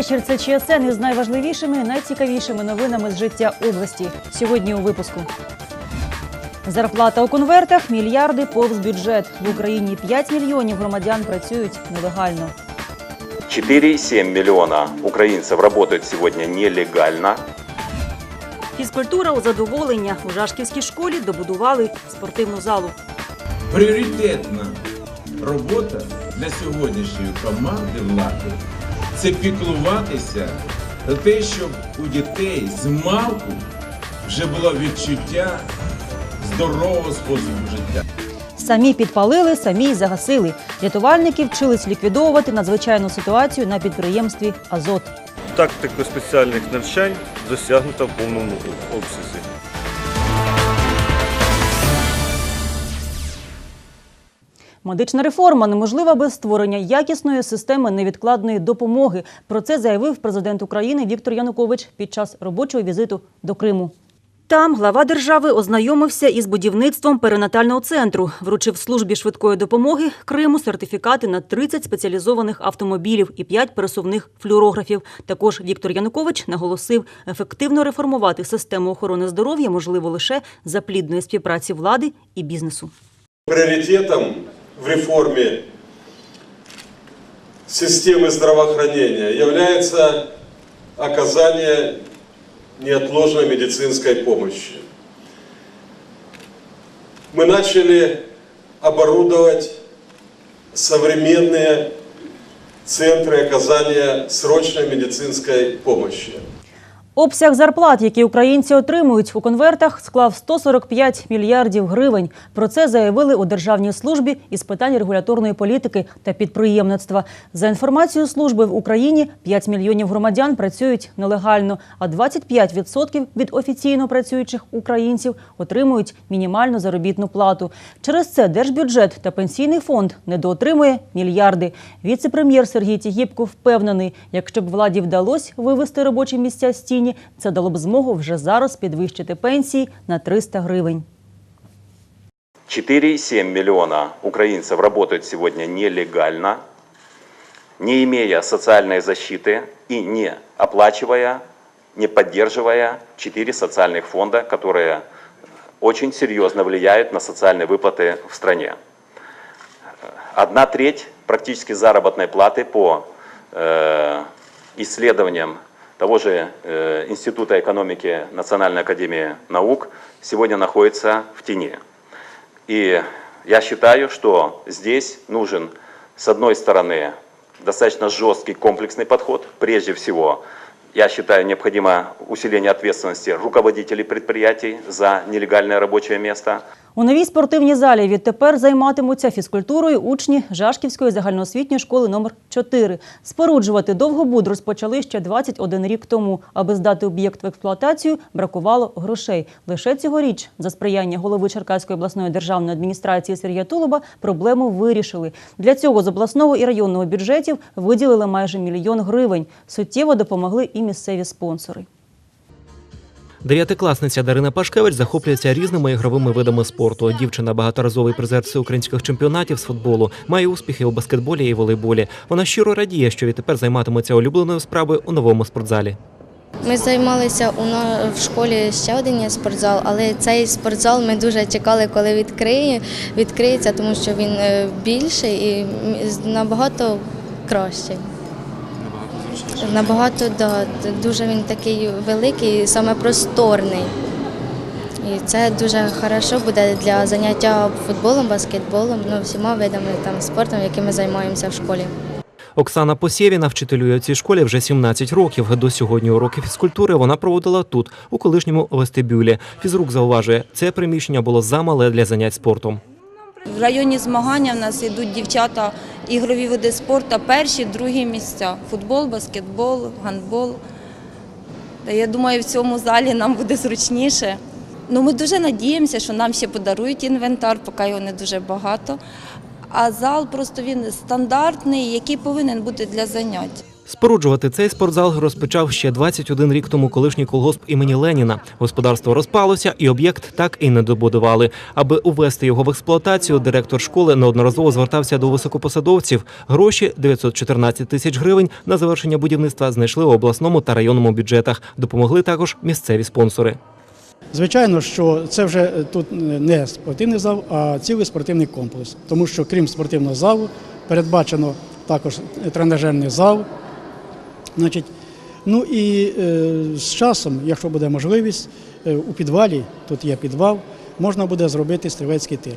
Вечір. Це ЧСН із найважливішими, найцікавішими новинами з життя області. Сьогодні у випуску. Зарплата у конвертах, мільярди повз бюджет. В Україні 5 мільйонів громадян працюють нелегально. 4,7 миллиона украинцев работают сегодня нелегально. Фізкультура у задоволення. У Жашківській школі добудували спортивну залу. Пріоритетна робота для сьогоднішньої команди влади це піклуватися за те, щоб у дітей з малку вже було відчуття здорового способу життя. Самі підпалили, самі й загасили. Рятувальники вчились ліквідовувати надзвичайну ситуацію на підприємстві Азот. Тактика спеціальних навчань досягнута в повному обсязі. Медична реформа неможлива без створення якісної системи невідкладної допомоги. Про це заявив президент України Віктор Янукович під час робочого візиту до Криму. Там глава держави ознайомився із будівництвом перинатального центру, вручив службі швидкої допомоги Криму сертифікати на 30 спеціалізованих автомобілів і 5 пересувних флюорографів. Також Віктор Янукович наголосив, ефективно реформувати систему охорони здоров'я можливо лише за плідної співпраці влади і бізнесу. Приоритетом в реформе системы здравоохранения является оказание неотложной медицинской помощи. Мы начали оборудовать современные центры оказания срочной медицинской помощи. Обсяг зарплат, які українці отримують у конвертах, склав 145 мільярдів гривень. Про це заявили у Державній службі із питань регуляторної політики та підприємництва. За інформацією служби в Україні 5 мільйонів громадян працюють нелегально, а 25% від офіційно працюючих українців отримують мінімальну заробітну плату. Через це держбюджет та пенсійний фонд недоотримує мільярди. Віце-прем'єр Сергій Тігіпко впевнений, якщо б владі вдалося вивести робочі місця з тіні, це дало б змогу вже зараз підвищити пенсії на 300 гривень. 4,7 миллиона украинцев работают сегодня нелегально, не имея социальной защиты и не оплачивая, не поддерживая четыре социальных фонда, которые очень серьезно влияют на социальные выплаты в стране. Одна треть практически заработной платы по э, исследованиям того же э, Института экономики Национальной академии наук сегодня находится в тени. И я считаю, что здесь нужен, с одной стороны, достаточно жесткий комплексный подход. Прежде всего, я считаю, необходимо усиление ответственности руководителей предприятий за нелегальное рабочее место. У новій спортивній залі відтепер займатимуться фізкультурою учні Жашківської загальноосвітньої школи номер 4 Споруджувати Довгобуд розпочали ще 21 рік тому. Аби здати об'єкт в експлуатацію, бракувало грошей. Лише цьогоріч, за сприяння голови Черкаської обласної державної адміністрації Сергія Тулуба, проблему вирішили. Для цього з обласного і районного бюджетів виділили майже мільйон гривень. Суттєво допомогли і місцеві спонсори. Дев'ятикласниця Дарина Пашкевич захоплюється різними ігровими видами спорту. Дівчина багаторазовий призер всеукраїнських чемпіонатів з футболу, має успіхи у баскетболі і волейболі. Вона щиро радіє, що відтепер займатиметься улюбленою справою у новому спортзалі. Ми займалися в школі ще один є спортзал, але цей спортзал ми дуже чекали, коли відкриє, відкриється, тому що він е, більший і набагато кращий. Набагато да, дуже він такий великий, саме просторний. І це дуже хорошо буде для заняття футболом, баскетболом, ну всіма видами там спорту, якими займаємося в школі. Оксана Посєвіна вчителює у цій школі вже 17 років. До сьогодні уроки фізкультури вона проводила тут, у колишньому вестибюлі. Фізрук зауважує, це приміщення було замале для занять спортом. В районі змагання в нас йдуть дівчата ігрові види спорту, перші, другі місця. Футбол, баскетбол, гандбол. Я думаю, в цьому залі нам буде зручніше. Ну, ми дуже надіємося, що нам ще подарують інвентар, поки його не дуже багато. а зал просто він стандартний, який повинен бути для занять. Споруджувати цей спортзал розпочав ще 21 рік тому колишній колгосп імені Леніна. Господарство розпалося, і об'єкт так і не добудували. Аби увести його в експлуатацію, директор школи неодноразово звертався до високопосадовців. Гроші 914 тисяч гривень на завершення будівництва знайшли у обласному та районному бюджетах. Допомогли також місцеві спонсори. Звичайно, що це вже е, тут не спортивний зал, а цілий спортивний комплекс. Тому що крім спортивного залу передбачено також тренажерний зал. Значить, ну і е, з часом, якщо буде можливість, е, у підвалі, тут є підвал, можна буде зробити стрілецький тир.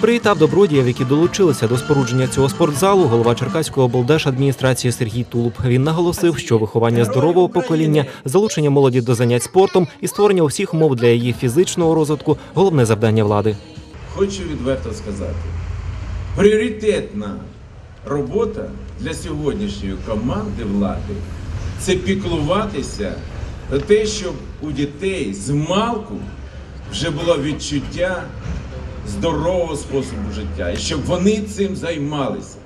Привітав добродіїв, які долучилися до спорудження цього спортзалу, голова Черкаської облдержадміністрації Сергій Тулуб. Він наголосив, що виховання здорового покоління, залучення молоді до занять спортом і створення усіх умов для її фізичного розвитку головне завдання влади. Хочу відверто сказати, пріоритетна робота для сьогоднішньої команди влади це піклуватися за те, щоб у дітей з малку вже було відчуття здорового способу життя і щоб вони цим займалися.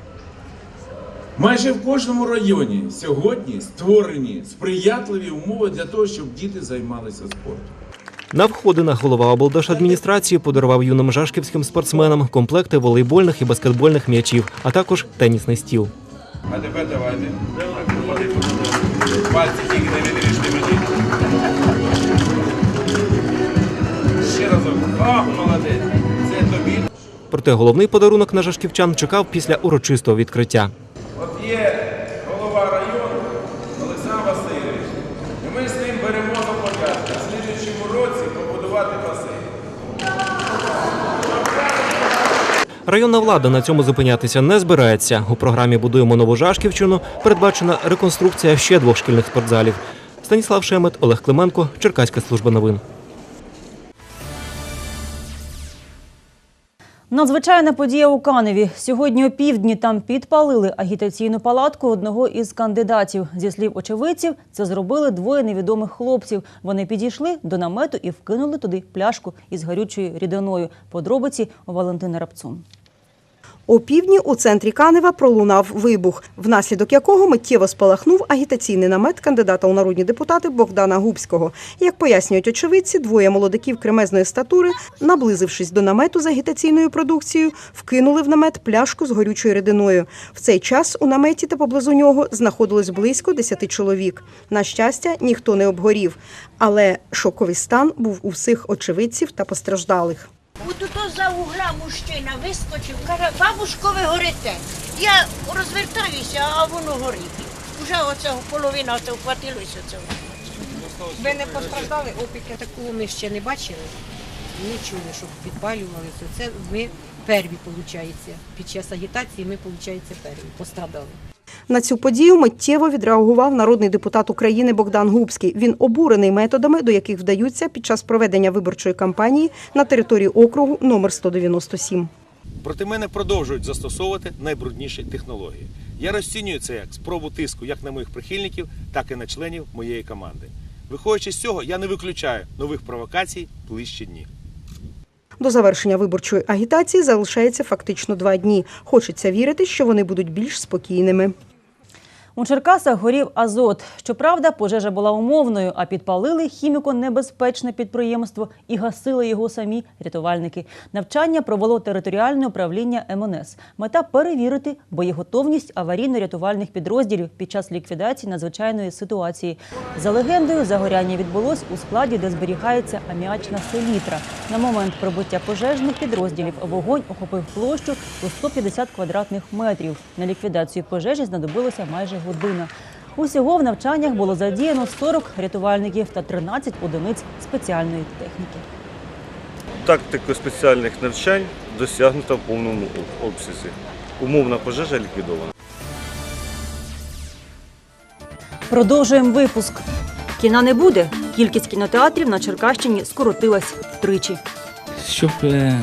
Майже в кожному районі сьогодні створені сприятливі умови для того, щоб діти займалися спортом. На входинах голова облдержадміністрації подарував юним жашківським спортсменам комплекти волейбольних і баскетбольних м'ячів, а також тенісний стіл. А тепер давайте. Пальці тільки не відріжте мені. Ще разок. О, молодець. Це тобі. Проте головний подарунок на жашківчан чекав після урочистого відкриття. От є голова району Олександр Васильович. І ми з ним беремо зобов'язання в слідуючому році побудувати басейн. Районна влада на цьому зупинятися не збирається. У програмі Будуємо нову Жашківщину передбачена реконструкція ще двох шкільних спортзалів. Станіслав Шемет, Олег Клименко, Черкаська служба новин. Надзвичайна подія у Каневі. Сьогодні о півдні там підпалили агітаційну палатку одного із кандидатів. Зі слів очевидців, це зробили двоє невідомих хлопців. Вони підійшли до намету і вкинули туди пляшку із гарючою рідиною. Подробиці у Валентини Рапцун. О півдні у центрі Канева пролунав вибух, внаслідок якого миттєво спалахнув агітаційний намет кандидата у народні депутати Богдана Губського. Як пояснюють очевидці, двоє молодиків кремезної статури, наблизившись до намету з агітаційною продукцією, вкинули в намет пляшку з горючою рідиною. В цей час у наметі та поблизу нього знаходилось близько 10 чоловік. На щастя, ніхто не обгорів, але шоковий стан був у всіх очевидців та постраждалих. От за угла мужчина вискочив, каже, бабушко, ви горите. Я розвертаюся, а воно горить. Уже оце половина це вхватилося цього. Ви не постраждали опіки? Такого ми ще не бачили. Не чули, щоб підпалювалися. Це ми перві, виходить. Під час агітації ми, виходить, перві пострадали. На цю подію миттєво відреагував народний депутат України Богдан Губський. Він обурений методами, до яких вдаються під час проведення виборчої кампанії на території округу номер 197. Проти мене продовжують застосовувати найбрудніші технології. Я розцінюю це як спробу тиску як на моїх прихильників, так і на членів моєї команди. Виходячи з цього, я не виключаю нових провокацій ближчі дні. До завершення виборчої агітації залишається фактично два дні. Хочеться вірити, що вони будуть більш спокійними. У Черкасах горів азот. Щоправда, пожежа була умовною, а підпалили хіміко-небезпечне підприємство і гасили його самі рятувальники. Навчання провело територіальне управління МНС. Мета перевірити боєготовність аварійно-рятувальних підрозділів під час ліквідації надзвичайної ситуації. За легендою, загоряння відбулось у складі, де зберігається аміачна селітра. На момент прибуття пожежних підрозділів вогонь охопив площу у 150 квадратних метрів. На ліквідацію пожежі знадобилося майже година. Усього в навчаннях було задіяно 40 рятувальників та 13 одиниць спеціальної техніки. Тактика спеціальних навчань досягнута в повному обсязі. Умовна пожежа ліквідована. Продовжуємо випуск. Кіна не буде. Кількість кінотеатрів на Черкащині скоротилась втричі. Щоб е, е,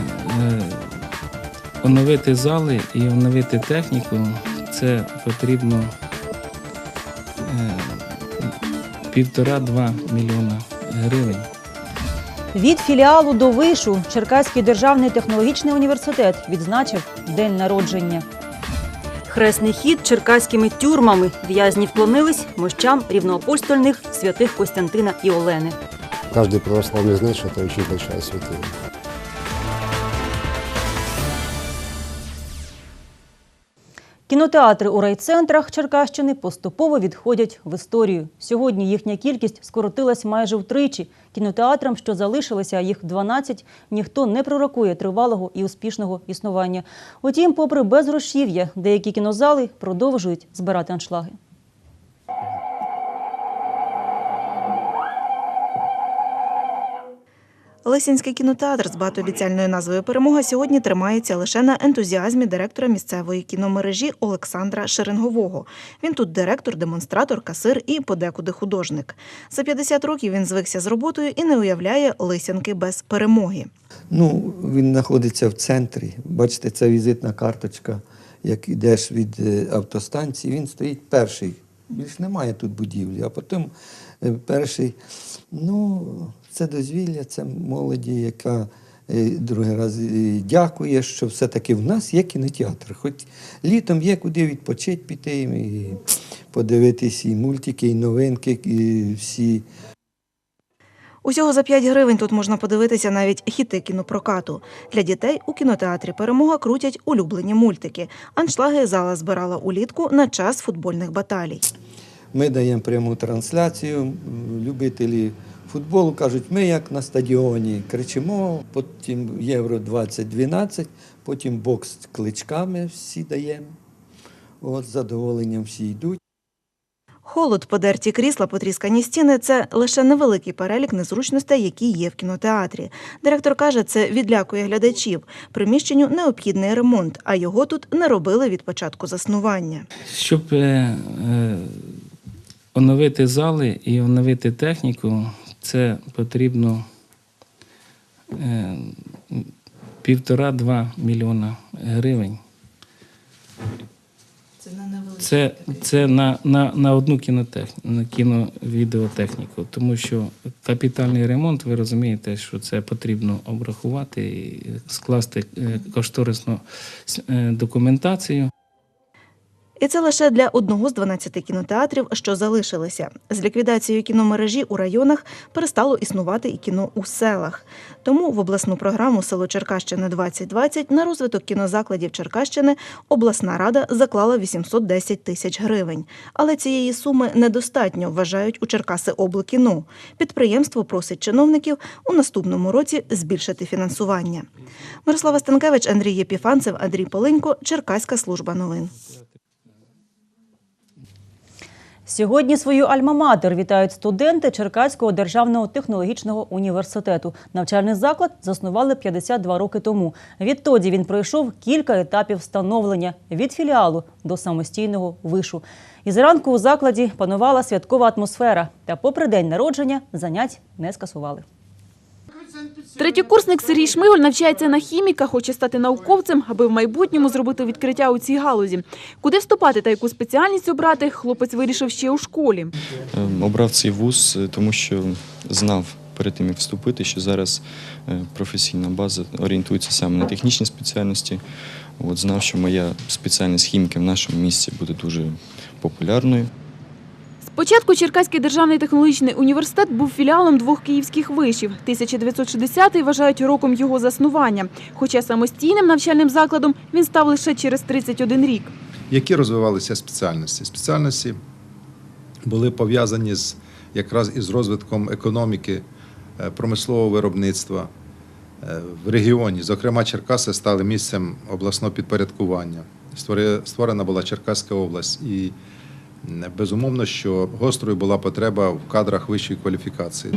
оновити зали і оновити техніку, це потрібно півтора-два мільйона гривень. Від філіалу до вишу Черкаський державний технологічний університет відзначив день народження. Хресний хід черкаськими тюрмами в'язні вклонились мощам рівноапостольних святих Костянтина і Олени. Каждый православный знает, что это очень большая святыня. Кінотеатри у райцентрах Черкащини поступово відходять в історію. Сьогодні їхня кількість скоротилась майже втричі. Кінотеатрам, що залишилися, їх 12, ніхто не пророкує тривалого і успішного існування. Утім, попри безгрошів'я, деякі кінозали продовжують збирати аншлаги. Лесінський кінотеатр з багатообіцяльною назвою Перемога сьогодні тримається лише на ентузіазмі директора місцевої кіномережі Олександра Шеренгового. Він тут директор, демонстратор, касир і подекуди художник. За 50 років він звикся з роботою і не уявляє Лисянки без перемоги. Ну, він знаходиться в центрі. Бачите, це візитна карточка. Як йдеш від е, автостанції, він стоїть перший. Більш немає тут будівлі, а потім е, перший. Ну, це дозвілля, це молоді, яка е, другий раз е, дякує, що все-таки в нас є кінотеатр. Хоч літом є куди відпочити піти і подивитись і мультики, і новинки, і всі Усього за 5 гривень тут можна подивитися навіть хіти кінопрокату. Для дітей у кінотеатрі Перемога крутять улюблені мультики. Аншлаги зала збирала улітку на час футбольних баталій. Ми даємо пряму трансляцію. Любителі футболу кажуть, ми як на стадіоні кричимо, потім Євро 2012, потім бокс з кличками всі даємо. От, з задоволенням всі йдуть. Холод, подерті крісла, потріскані стіни це лише невеликий перелік незручностей, які є в кінотеатрі. Директор каже, це відлякує глядачів. Приміщенню необхідний ремонт, а його тут не робили від початку заснування. Щоб е, е, оновити зали і оновити техніку, це потрібно е, півтора-два мільйона гривень. Це, це на, на, на одну кінотех... на кіновідеотехніку, тому що капітальний ремонт, ви розумієте, що це потрібно обрахувати і скласти е, кошторисну е, документацію. І це лише для одного з 12 кінотеатрів, що залишилися. З ліквідацією кіномережі у районах перестало існувати і кіно у селах. Тому в обласну програму Село Черкащина 2020 на розвиток кінозакладів Черкащини обласна рада заклала 810 тисяч гривень. Але цієї суми недостатньо, вважають у Черкаси облекіно. Підприємство просить чиновників у наступному році збільшити фінансування. Мирослава Станкевич, Андрій Єпіфанцев, Андрій Полинько, Черкаська служба новин. Сьогодні свою альма-матер вітають студенти Черкаського державного технологічного університету. Навчальний заклад заснували 52 роки тому. Відтоді він пройшов кілька етапів становлення від філіалу до самостійного вишу. І зранку у закладі панувала святкова атмосфера. Та, попри день народження, занять не скасували. Третєкурсник Сергій Шмиголь навчається на хіміка, хоче стати науковцем, аби в майбутньому зробити відкриття у цій галузі. Куди вступати та яку спеціальність обрати, хлопець вирішив ще у школі. Ем, Обрав цей вуз, е, тому що знав перед тим, як вступити, що зараз е, професійна база орієнтується саме на технічні спеціальності. От, знав, що моя спеціальність хіміки в нашому місті буде дуже популярною. Спочатку Черкаський державний технологічний університет був філіалом двох київських вишів. 1960-й вважають роком його заснування. Хоча самостійним навчальним закладом він став лише через 31 рік. Які розвивалися спеціальності? Спеціальності були пов'язані з якраз із розвитком економіки, е, промислового виробництва е, в регіоні. Зокрема, Черкаси стали місцем обласного підпорядкування. Створена була Черкаська область. І безумовно, що гострою була потреба в кадрах вищої кваліфікації.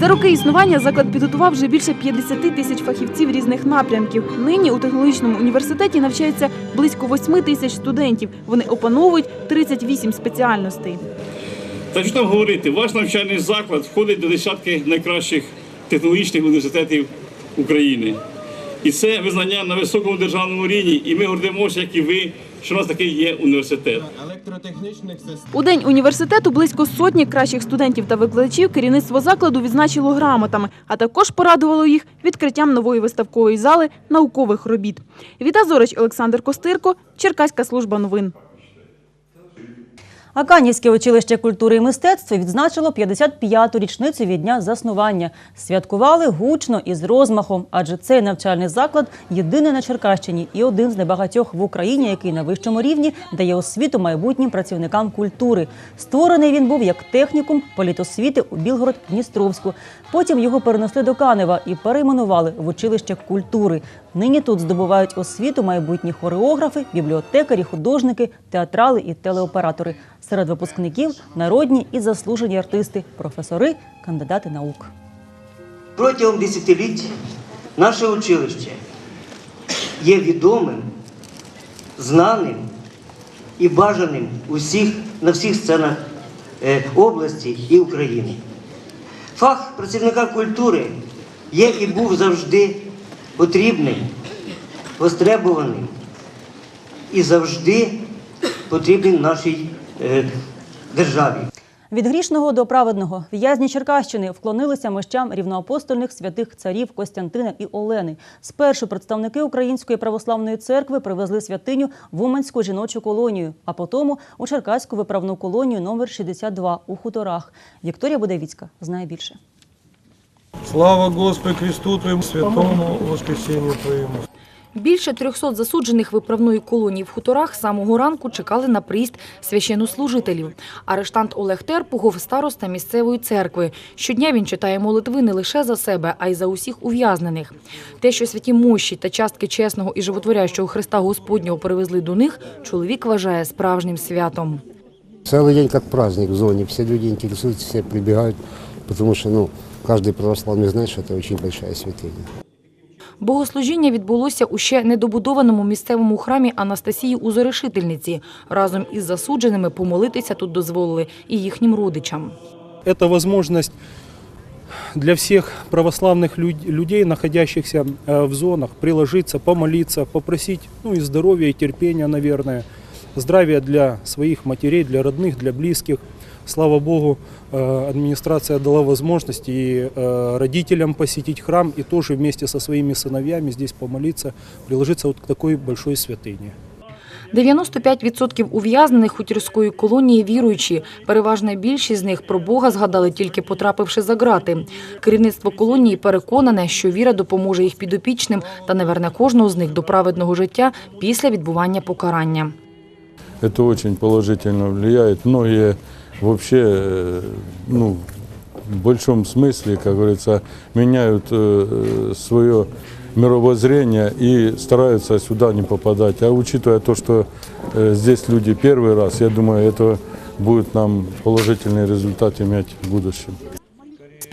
За роки існування заклад підготував вже більше 50 тисяч фахівців різних напрямків. Нині у технологічному університеті навчається близько 8 тисяч студентів. Вони опановують 38 спеціальностей. Та що там говорити, ваш навчальний заклад входить до десятки найкращих технологічних університетів України. І це визнання на високому державному рівні. І ми гордимося, як і ви, що у нас такий є університет. У день університету близько сотні кращих студентів та викладачів керівництво закладу відзначило грамотами, а також порадувало їх відкриттям нової виставкової зали наукових робіт. Віта Зорич, Олександр Костирко, Черкаська служба новин. А Канівське училище культури і мистецтва відзначило 55-ту річницю від дня заснування. Святкували гучно і з розмахом, адже цей навчальний заклад єдиний на Черкащині і один з небагатьох в Україні, який на вищому рівні дає освіту майбутнім працівникам культури. Створений він був як технікум політосвіти у Білгород-Дністровську. Потім його перенесли до Канева і перейменували в училище культури. Нині тут здобувають освіту майбутні хореографи, бібліотекарі, художники, театрали і телеоператори. Серед випускників народні і заслужені артисти, професори, кандидати наук. Протягом десятиліть наше училище є відомим, знаним і бажаним усіх, на всіх сценах е, області і України. Фах працівника культури є і був завжди потрібним, востребуваний і завжди потрібним нашій е, державі. Від грішного до праведного в'язні Черкащини вклонилися мощам рівноапостольних святих царів Костянтина і Олени. Спершу представники Української православної церкви привезли святиню в Уманську жіночу колонію, а потім у Черкаську виправну колонію номер 62 у хуторах. Вікторія Будевіцька знає більше. Слава Господи Христу Твоєму, святому Воскресенню Твоєму. Більше 300 засуджених виправної колонії в хуторах з самого ранку чекали на приїзд священнослужителів. Арештант Олег Терпугов – староста місцевої церкви. Щодня він читає молитви не лише за себе, а й за усіх ув'язнених. Те, що святі мощі та частки чесного і животворящого Христа Господнього привезли до них, чоловік вважає справжнім святом. Целый день как праздник в зоне. Все люди интересуются, все прибегают, потому что ну, каждый православный знает, что это очень большая святыня. Богослужіння відбулося у ще недобудованому місцевому храмі Анастасії Узорешительниці. Разом із засудженими помолитися тут дозволили і їхнім родичам. Это возможность для всех православных люд- людей, находящихся э, в зонах, приложиться, помолиться, попросить ну, и здоровья, и терпения, наверное, здравия для своих матерей, для родных, для близких. Слава Богу, э, администрация дала возможность и э, родителям посетить храм, и тоже вместе со своими сыновьями здесь помолиться, приложиться вот к такой большой святыне. 95% ув'язнених хутірської колонії віруючі. Переважна більшість з них про Бога згадали тільки потрапивши за грати. Керівництво колонії переконане, що віра допоможе їх підопічним та не верне кожного з них до праведного життя після відбування покарання. Это очень положительно влияет. Многие вообще, э, ну, в большом смысле, как говорится, меняют э, свое мировоззрение и стараются сюда не попадать. А учитывая то, что э, здесь люди первый раз, я думаю, это будет нам положительный результат иметь в будущем.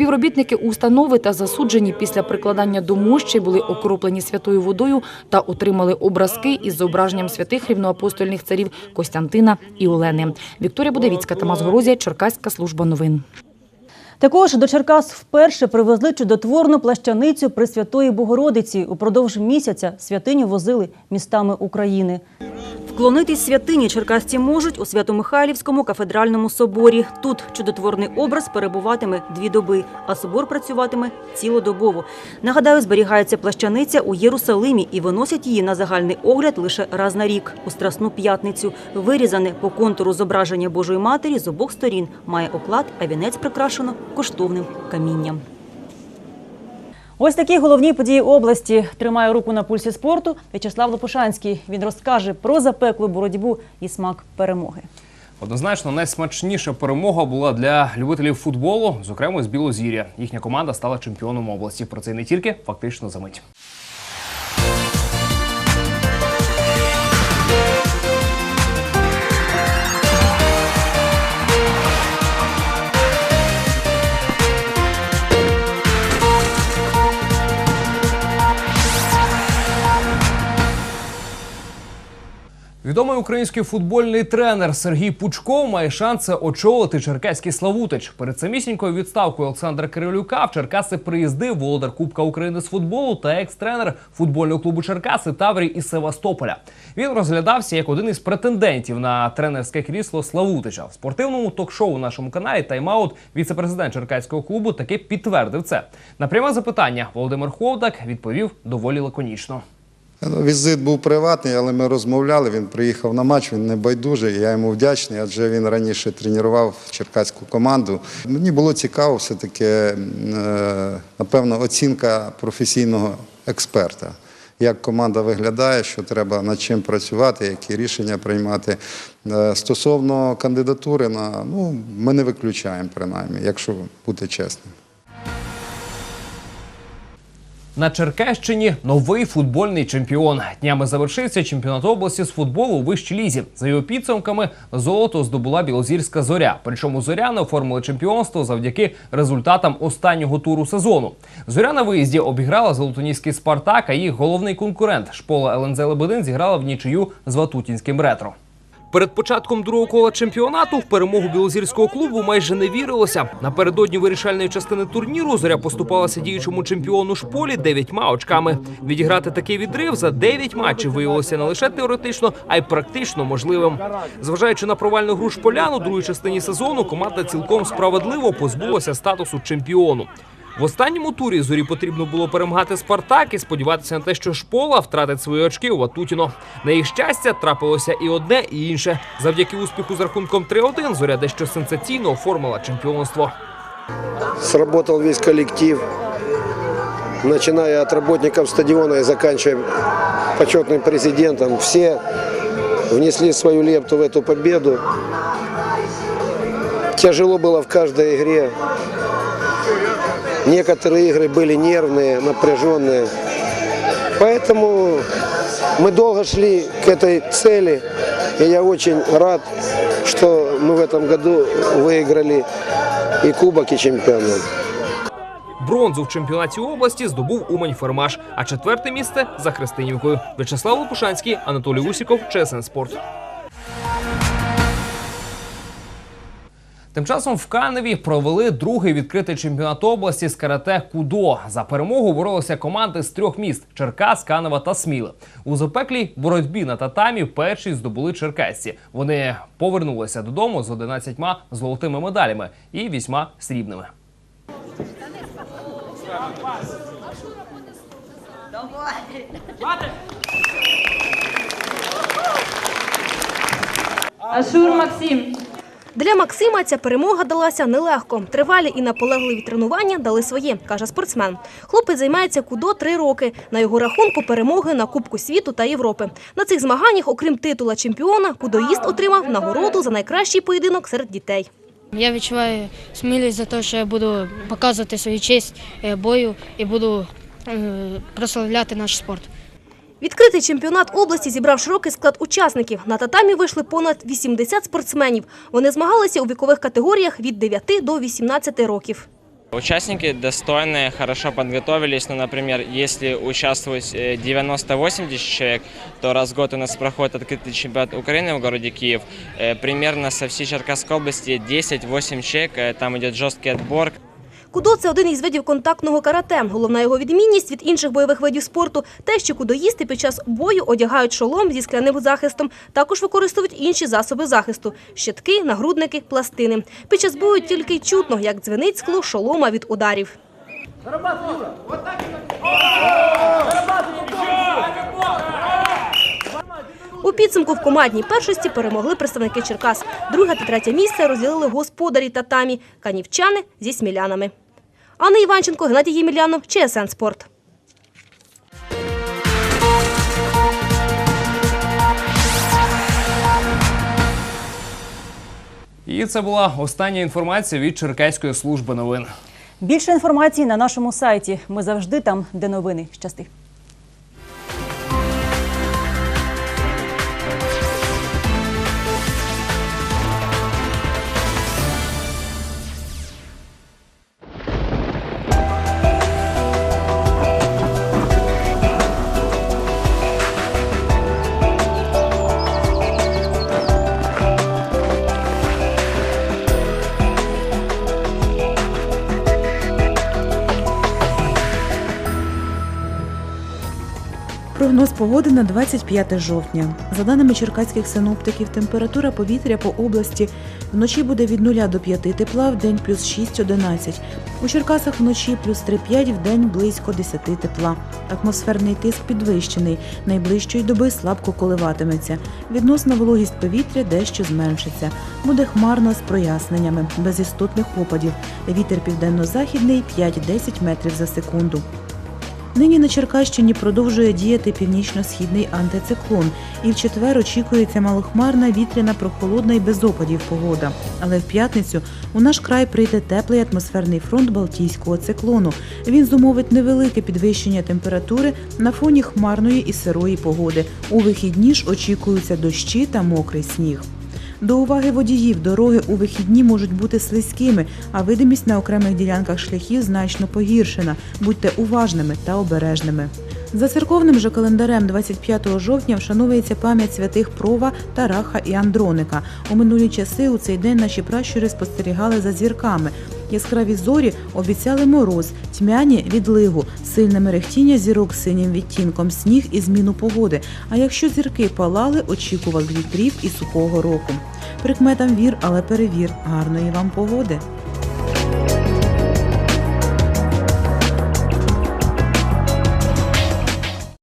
Співробітники установи та засуджені після прикладання до мощі були окроплені святою водою та отримали образки із зображенням святих рівноапостольних царів Костянтина і Олени. Вікторія Будевіцька, Тамас Горозія, Черкаська служба новин. Також до Черкас вперше привезли чудотворну плащаницю Пресвятої Богородиці. Упродовж місяця святиню возили містами України. Вклонитись святині черкасці можуть у Свято-Михайлівському кафедральному соборі. Тут чудотворний образ перебуватиме дві доби, а собор працюватиме цілодобово. Нагадаю, зберігається плащаниця у Єрусалимі і виносять її на загальний огляд лише раз на рік у Страсну п'ятницю. Вирізане по контуру зображення Божої Матері з обох сторін має оклад, а вінець прикрашено коштовним камінням. Ось такі головні події області. Тримає руку на пульсі спорту В'ячеслав Лопушанський. Він розкаже про запеклу боротьбу і смак перемоги. Однозначно, найсмачніша перемога була для любителів футболу, зокрема з Білозір'я. Їхня команда стала чемпіоном області. Про це не тільки фактично за мить. Відомий український футбольний тренер Сергій Пучков має шанси очолити черкаський Славутич. Перед самісінькою відставкою Олександра Кирилюка в Черкаси приїздив володар Кубка України з футболу та екс-тренер футбольного клубу Черкаси Таврій із Севастополя. Він розглядався як один із претендентів на тренерське крісло Славутича. В спортивному ток-шоу нашому каналі Тайм-аут віце-президент Черкаського клубу таки підтвердив це. На пряме запитання Володимир Ховдак відповів доволі лаконічно. Візит був приватний, але ми розмовляли. Він приїхав на матч, він не байдужий. Я йому вдячний, адже він раніше тренував черкаську команду. Мені було цікаво, все-таки, е, напевно, оцінка професійного експерта. Як команда виглядає, що треба над чим працювати, які рішення приймати. Е, Стосовно кандидатури, на, ну, ми не виключаємо, принаймні, якщо бути чесним. На Черкащині новий футбольний чемпіон. Днями завершився чемпіонат області з футболу у вищій лізі. За його підсумками золото здобула білозірська зоря. Причому зоряни оформили чемпіонство завдяки результатам останнього туру сезону. Зоря на виїзді обіграла золотоніський Спартак, а їх головний конкурент шпола ЛНЗ Лебедин зіграла в нічию з Ватутінським ретро. Перед початком другого кола чемпіонату в перемогу білозірського клубу майже не вірилося. Напередодні вирішальної частини турніру зоря поступалася діючому чемпіону шполі дев'ятьма очками. Відіграти такий відрив за дев'ять матчів виявилося не лише теоретично, а й практично можливим. Зважаючи на провальну гру шполян у другій частині сезону, команда цілком справедливо позбулася статусу чемпіону. В останньому турі зорі потрібно було перемагати Спартак і сподіватися на те, що шпола втратить свої очки у Ватутіно. На їх щастя трапилося і одне, і інше. Завдяки успіху з рахунком 3-1 зоря дещо сенсаційно оформила чемпіонство. Сработал весь коллектив, начиная от работников стадиона и заканчивая почетным президентом. Все внесли свою лепту в эту победу. Тяжело было в каждой игре. Некоторые игры были нервные, напряженные. Поэтому мы долго шли к этой цели. И я очень рад, что мы в этом году выиграли и кубок, и чемпионат. Бронзу в чемпіонаті області здобув Умань Фермаш, а четверте місце за Христинівкою. В'ячеслав Лопушанський, Анатолій Усіков, ЧСН Спорт. Тим часом в Каневі провели другий відкритий чемпіонат області з карате Кудо. За перемогу боролися команди з трьох міст: Черкас, Канева та Сміли. У запеклій боротьбі на татамі перші здобули черкасці. Вони повернулися додому з 11 золотими медалями і вісьма срібними. Ашур Максим. Для Максима ця перемога далася нелегко. Тривалі і наполегливі тренування дали своє, каже спортсмен. Хлопець займається кудо три роки. На його рахунку перемоги на Кубку світу та Європи. На цих змаганнях, окрім титула чемпіона, кудоїст отримав нагороду за найкращий поєдинок серед дітей. Я відчуваю смілість за те, що я буду показувати свою честь е, бою і буду е, прославляти наш спорт. Відкритий чемпіонат області зібрав широкий склад учасників. На татамі вийшли понад 80 спортсменів. Вони змагалися у вікових категоріях від 9 до 18 років. Участники достойные, хорошо подготовились. Ну, например, если участвует э, 90-80 человек, то раз в год у нас проходит открытый чемпионат Украины в городе Киев. Э, Примерно со всей Черкасской области 10-8 человек. Э, Там идет жесткий отбор. Кудо – це один із видів контактного карате. Головна його відмінність від інших бойових видів спорту – те, що кудоїсти під час бою одягають шолом зі скляним захистом. Також використовують інші засоби захисту – щитки, нагрудники, пластини. Під час бою тільки й чутно, як дзвенить скло шолома від ударів. У підсумку в командній першості перемогли представники Черкас. Друге та третє місце розділили господарі татамі – канівчани зі смілянами. Анна Іванченко, Геннадій Ємельянов, ЧСН Спорт. І це була остання інформація від Черкаської служби новин. Більше інформації на нашому сайті. Ми завжди там, де новини. Щасти. Прогноз погоди на 25 жовтня. За даними черкаських синоптиків, температура повітря по області вночі буде від 0 до 5 тепла, в день плюс 6-11. У Черкасах вночі плюс 3-5, в день близько 10 тепла. Атмосферний тиск підвищений. Найближчої доби слабко коливатиметься. Відносна вологість повітря дещо зменшиться. Буде хмарно з проясненнями, без істотних опадів. Вітер південно-західний 5-10 метрів за секунду. Нині на Черкащині продовжує діяти північно-східний антициклон, і в четвер очікується малохмарна, вітряна, прохолодна і без опадів погода. Але в п'ятницю у наш край прийде теплий атмосферний фронт Балтійського циклону. Він зумовить невелике підвищення температури на фоні хмарної і сирої погоди. У вихідні ж очікуються дощі та мокрий сніг. До уваги водіїв дороги у вихідні можуть бути слизькими, а видимість на окремих ділянках шляхів значно погіршена. Будьте уважними та обережними. За церковним же календарем 25 жовтня вшановується пам'ять святих Прова, Тараха і Андроника. У минулі часи у цей день наші пращури спостерігали за зірками. Яскраві зорі обіцяли мороз, тьмяні відлигу, сильне мерехтіння зірок синім відтінком, сніг і зміну погоди. А якщо зірки палали, очікували вітрів і сухого року. Прикметам вір, але перевір. Гарної вам погоди!